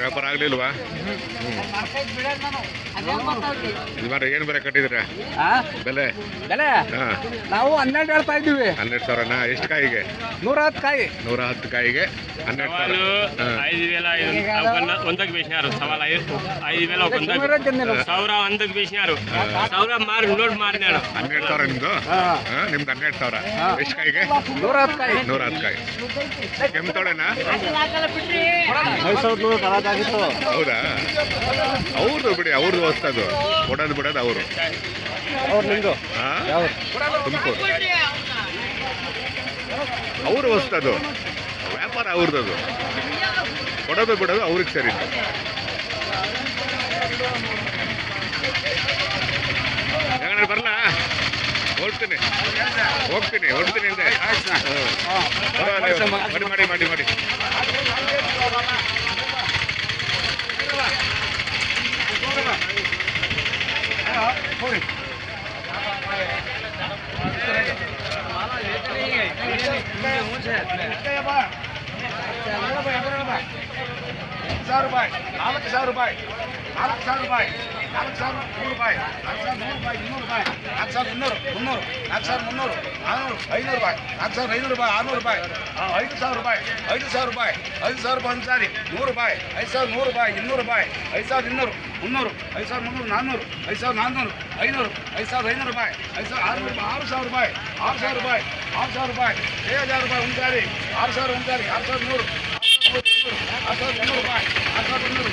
ವ್ಯಾಪಾರ ಆಗ್ಲಿಲ್ವಾ? ಏನ್ ಮಾಡ್ರಿ ಏನು ಬೆಲೆ ಕಟ್ಟಿದ್ರ ಬೆಲೆ? ಬೆಲೆ? ನಾವು ಹನ್ನೆರಡು ಹೇಳ್ತಾ ಇದೀವಿ ಹನ್ನೆರಡು ಸಾವಿರನಾ? ಎಷ್ಟು ಕಾಯಿಗೆ? ನೂರ ಹತ್ತು ಕಾಯಿ. ನೂರ ಹತ್ತು ಕಾಯಿಗೆ ಹನ್ನೆರಡು ಸಾವಿರ. ಒಂದಕ್ಕೆ ಸವಾಲ ಐದು ಒಂದಕ್ಕೆ ಸಾವಿರ ಒಂದಕ್ಕೆ ಸಾವಿರ ಹನ್ನೆರಡು ಸಾವಿರ ನಿಮ್ದು? ನಿಮ್ದು ಹನ್ನೆರಡು ಸಾವಿರ. ಎಷ್ಟು ಕಾಯಿಗೆ? ನೂರ ಹತ್ತು ಕಾಯಿ. ನೂರ ಹತ್ತು ಕಾಯಿ ಕೆಮ್ಮು ತೊಳೆನಾ ಕರಾದಾಗಿತ್ತು ಹೌದಾ? ಅವ್ರದ್ದು ಬಿಡಿ ಅವ್ರದ್ದು ಹೊಸ್ತದು ಕೊಡೋದು ಬಿಡೋದು ಅವರು. ಅವ್ರು ನಿಂದು ಹಾಂ? ಯಾವ್ದು? ತುಮಕೂರು. ಅವರು ಹೊಸ್ತದು ವ್ಯಾಪಾರ ಅವ್ರದ್ದು ಕೊಡೋದು ಬಿಡೋದು ಅವ್ರಿಗೆ ಸರಿ ಯಾಕಂದ್ರೆ ಬರಲಾ? ಹೋಗ್ತೀನಿ ಹೋಗ್ತೀನಿ ಹೊರಡ್ತೀನಿ ಅಂತ ಮಾಡಿ ಮಾಡಿ ಮಾಡಿ ಮಾಡಿ. હું છે ಮಾಡಿ ಸಾವಿರ ರೂಪಾಯಿ ನಾಲ್ಕು ಸಾವಿರ ರೂಪಾಯಿ ನಾಲ್ಕು ಸಾವಿರ ರೂಪಾಯಿ ನಾಲ್ಕು ಸಾವಿರ ನೂರು ರೂಪಾಯಿ ನಾಲ್ಕು ಸಾವಿರ ನೂರು ರೂಪಾಯಿ ಇನ್ನೂರು ರೂಪಾಯಿ ನಾಲ್ಕು ಸಾವಿರದ ಇನ್ನೂರು ಮುನ್ನೂರು ನಾಲ್ಕು ಸಾವಿರದ ಮುನ್ನೂರು ನಾನ್ನೂರು ಐನೂರು ರೂಪಾಯಿ ನಾಲ್ಕು ಸಾವಿರದ ಐನೂರು ರೂಪಾಯಿ ಆರುನೂರು ರೂಪಾಯಿ ಆ, ಐದು ಸಾವಿರ ರೂಪಾಯಿ ಐದು ಸಾವಿರ ರೂಪಾಯಿ ಐದು ಸಾವಿರ ರೂಪಾಯಿ ಒಂದು ಸಾರಿ ನೂರು ರೂಪಾಯಿ ಐದು ಸಾವಿರದ ನೂರು ರೂಪಾಯಿ ಇನ್ನೂರು ರೂಪಾಯಿ ಐದು ಸಾವಿರದ ಇನ್ನೂರು ಮುನ್ನೂರು ಐದು ಸಾವಿರದ ಮುನ್ನೂರು ನಾನ್ನೂರು ಐದು ಸಾವಿರದ ನಾನ್ನೂರು ಐನೂರು ಐದು ಸಾವಿರದ ಐನೂರು ರೂಪಾಯಿ ಐದು ಸಾವಿರ ಆರುನೂರು ರೂಪಾಯಿ ಆರು ಸಾವಿರ ರೂಪಾಯಿ ಆರು ಸಾವಿರ ರೂಪಾಯಿ ಆರು ಸಾವಿರ ರೂಪಾಯಿ ಏಳು ಹಜಾರ್ ರೂಪಾಯಿ ಒಂದು ಸಾರಿ ಆರು ಸಾವಿರ ಒಂದು ಸಾರಿ ಆರು ಸಾವಿರದ ನೂರು ಆರು ಸಾವಿರದ ಇನ್ನೂರು ರೂಪಾಯಿ ಆರು ಸಾವಿರದ ಇನ್ನೂರು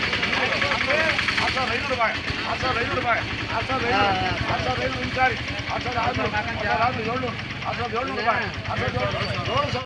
ಆರು ಸಾವಿರದ ಐನೂರು ರೂಪಾಯಿ ಆರು ಸಾವಿರದ ಐನೂರು ರೂಪಾಯಿ ಆರು ಸಾವಿರದ ಐನೂರು ಆರು ಸಾವಿರದ ಐನೂರು ಒಂದು ಸಾರಿ ಆರು ಸಾವಿರದ ಆರುನೂರು ಆರು ಸಾವಿರದ ಆರುನೂರು ಏಳ್ನೂರು ಆರು ಸಾವಿರದ ಏಳ್ನೂರು ರೂಪಾಯಿ ಆರು ಸಾವಿರದ ಏಳ್ನೂರು ಏಳು ಸಾವಿರ